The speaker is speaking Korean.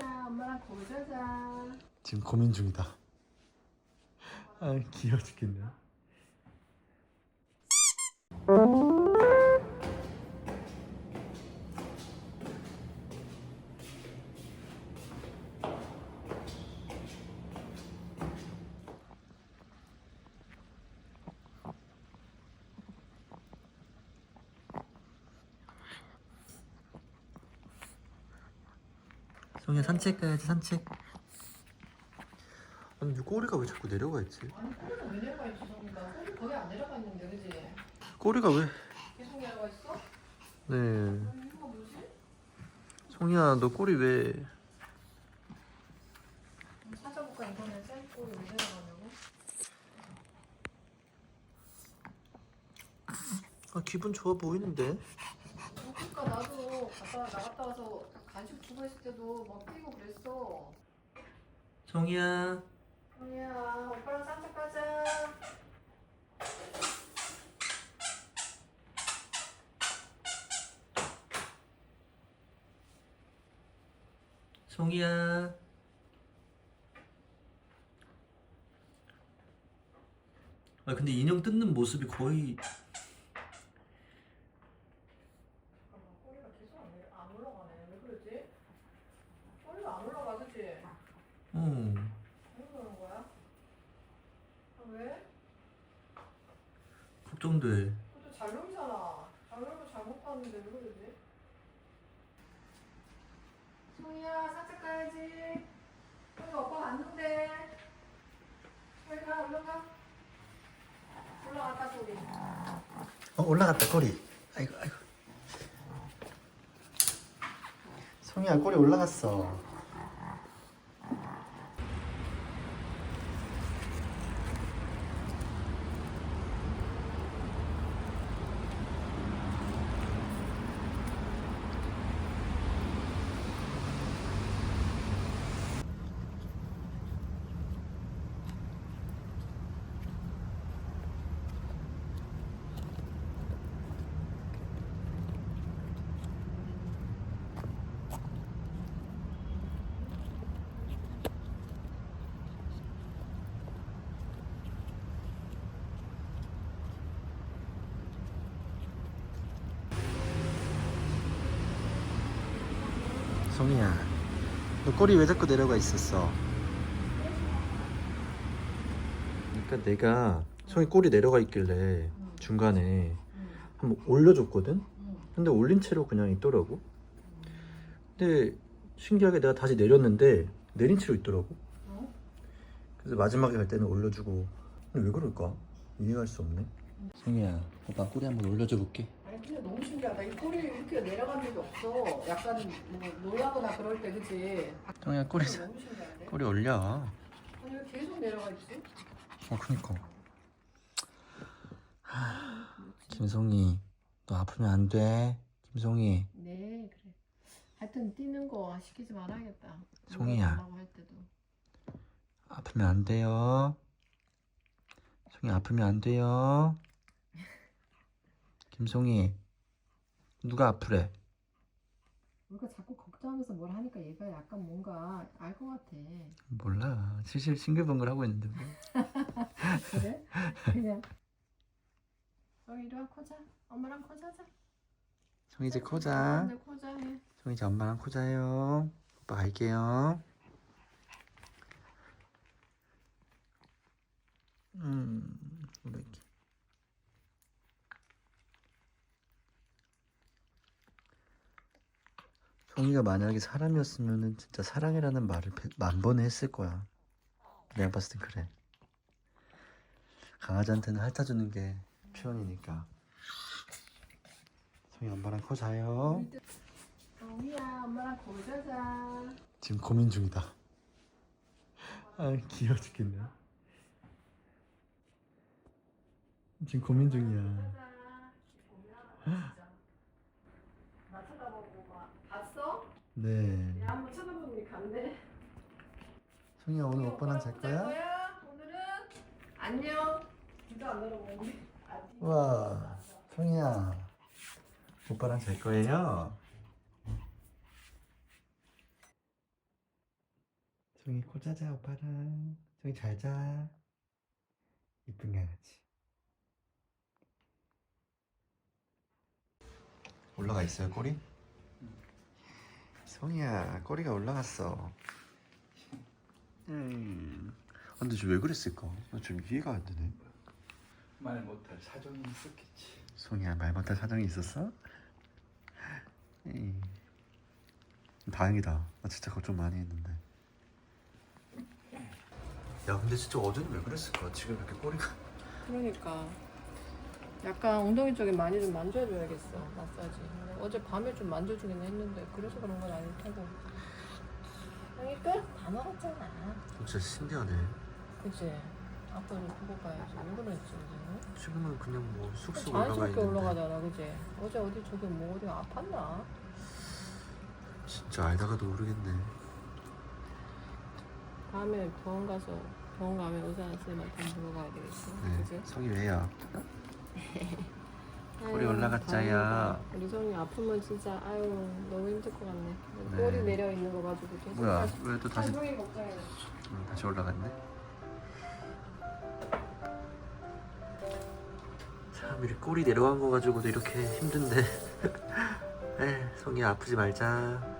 성희야 엄마랑 거기 자자 지금 고민 중이다. 아 귀여워 죽겠네. 성희야 산책 가야지 산책. 아니 이 꼬리가 왜 자꾸 내려가 있지? 아니 꼬리가 왜 내려가 있지 꼬리 거의 안 내려가 있는데 그지? 꼬리가 왜? 계속 내려가 있어? 네. 아니 이유가 뭐지? 성희야 너 꼬리 왜? 찾아볼까 인터넷에 꼬리 왜 내려가냐고 아 기분 좋아 보이는데? 어, 그러니까 나도 갔다 나갔다 와서 간식 주고 있을 때도 막 뛰고 그랬어 성희야. 성희야 오빠랑 산책 가자 성희야. 아 근데 인형 뜯는 모습이 거의 잠깐만 꼬리가 계속 안, 내려, 안 올라가네 왜 그러지? 꼬리가 안 올라가 그치? 어. 왜 그러는 거야? 아, 왜? 걱정돼. 그것도 잘 놀잖아. 잘 놀고 잘못 봤는데 왜 그러지? 소희야 산책 가야지. 소희가 오빠 갔는데. 소희가 올라가. 올라갔다 소리. 어 올라갔다 꼬리. 아이고 아이고. 성희야 꼬리 올라갔어. 성희야, 너 꼬리 왜 자꾸 내려가 있었어? 그러니까 내가 성희 꼬리 내려가 있길래 중간에 한번 올려줬거든? 근데 올린 채로 그냥 있더라고. 근데 신기하게 내가 다시 내렸는데 내린 채로 있더라고. 어? 그래서 마지막에 갈 때는 올려주고. 근데 왜 그럴까? 이해할 수 없네. 성희야, 오빠 꼬리 한번 올려줘 볼게. 근데 너무 신기하다. 이 꼬리 이렇게 내려간 적이 없어. 약간 뭐 놀라거나 그럴 때 그치? 성희야 꼬리 너무 신기한데? 꼬리 올려. 아니 왜 계속 내려가 있지? 어, 그니까. 하, 김송이, 너 아프면 안 돼. 김송이, 네 그래. 하여튼 뛰는 거 시키지 말아야겠다. 송이야. 운동하려고 할 때도. 아프면 안 돼요. 송이 아프면 안 돼요. 김송이, 누가 아프래? 우리가 자꾸 걱정하면서 뭘 하니까 얘가 약간 뭔가 알 것 같아. 몰라. 실실 싱글벙글 하고 있는데. 뭐. 그래? 그냥. 어 이리 와 코자. 엄마랑 코자자. 송이 이제 코자. 네 코자 해. 송이 이제 엄마랑 코자요. 오빠 갈게요. 음, 이렇게. 송이가 만약에 사람이었으면은 진짜 사랑이라는 말을 배- 만 번에 했을 거야. 내가 봤을 땐 그래. 강아지한테는 핥아주는 게 표현이니까. 송이 엄마랑 코 자요. 정이야 엄마랑 거기 자자. 지금 고민 중이다. 아 귀여워 죽겠네. 지금 고민 중이야. 자자. 고민하다 진짜. 나 쳐다보고 막 봤어? 네. 야 한번 쳐다보니 갔네. 성희야 오늘 오빠랑 잘 거야? 오늘은 안녕. 귀도 안 열어보는데. 우와 성희야 오빠랑 잘 거예요? 송이 코 자자 오빠랑 송이 잘자 이쁜 강아지 올라가 있어요 꼬리? 송이야 꼬리가 올라갔어 음. 근데 저왜 그랬을까? 나 지금 이해가 안 되네 말 못할 사정이 있었겠지. 송이야 말 못할 사정이 있었어? 에이. 다행이다 나 진짜 걱정 많이 했는데 야 근데 진짜 어제는 왜 그랬을까? 지금 이렇게 꼬리가 그러니까 약간 엉덩이 쪽에 많이 좀 만져줘야겠어 마사지 어제 밤에 좀 만져주긴 했는데 그래서 그런 건 아닐 테고 형이 끝다 먹었잖아 진짜 신기하네 그치? 아빠 좀 보고 가야지 왜 그랬지 오늘? 지금은 그냥 뭐 쑥쑥 올라가 자연스럽게 있는데 올라가잖아 그치? 어제 어디 저기 뭐 어디가 아팠나? 진짜 알다가도 모르겠네 다음에 병원 가서 병원 가면 의사 선생님한테 물어봐야 되겠어 네 그치? 성이 왜요? 꼬리 올라갔자야. 우리 성이 아프면 진짜 아유 너무 힘들 것 같네. 네. 꼬리 내려 있는 거 가지고 계속 뭐야 다시- 왜 또 다시 성이 걱정해 응, 다시 올라갔네? 참 이렇게 꼬리 내려간 거 가지고도 이렇게 힘든데. 에 성이 아프지 말자